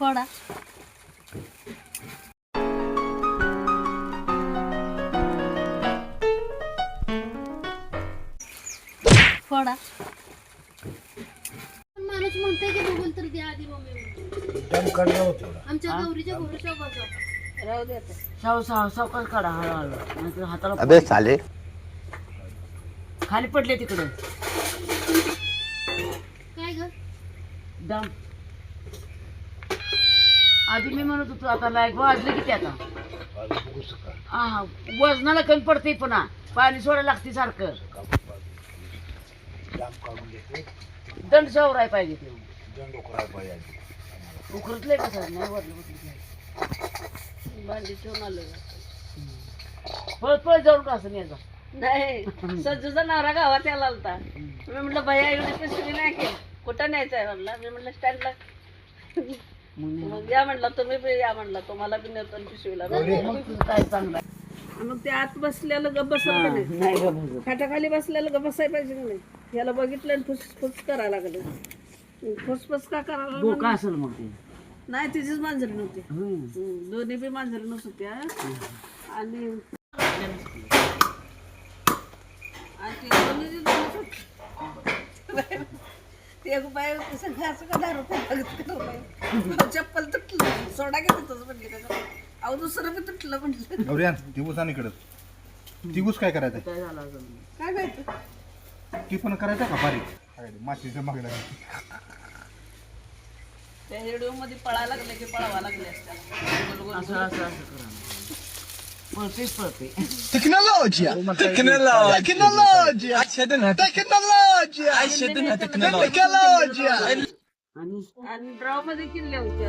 फोडा. फोडा. पण माणूस म्हणतोय की बघून तर द्या आधी मम्मी होता आमच्या गौरीच्या भरोशा बसव राहू दे आता. साव साव सावकाश काढा हळूहळू. नाहीतर हाताला अबे साले. खाली पडले तिकडं. काय ग? दम. आधी मी म्हणत होतो आता लाइट वाजले किती आता? हा वजनाला कमी पडते पुन्हा. पाणी सोडायला लागते सारखं. दंड सवराय पाहिजे ते. दंड करायला पाहिजे उकरतलंय कसं नाही वरलं. भांडी ठेवून आलो पळत पळत जाऊन का असं याचा नाही सज्जूचा नवरा गावात यायला आलता. मी म्हटलं भैया एवढी पिशवी नाही की कुठं न्यायचंय? म्हणलं. मी म्हटलं स्टँडला. मग या म्हणला तुम्ही या म्हणला तुम्हाला बी नेतो आणि पिशवीला. मग तुझं काय चांगलं. मग ते आत बसलेलं गप बसत नाही. नाही ग भाऊ खाटाखाली बसलेलं गप बसायला पाहिजे का नाही? याला बघितलं आणि फुसफुस करायला लागलं. फुसफुस का करायला लागलं? असेल मग ते. नाही तिचीच मांजरी नव्हती. हम्म. हम्म, दोन्ही बी मांजरी आणि आणि ते दोन्ही बी दोनच होते. ते एक का बघत का बाई? अहो, चप्पल तुटलं सोडा घेते तसं म्हटलं का अहो दुसरं बी तुटलं ती ऊस आणि इकडं. ती ऊस काय करायचं काय झालं काय माहिती? ती पण करायचं का बारीक? मातीच्या मागला त्या रेडिओ मध्ये पळायला लागले की पळावा लागले असं असं असं करा. Tecnologia! Tecnologia! Tecnologia! Tecnologia! Tecnologia! आणि आणि ड्रॉ मध्ये किल्ले होते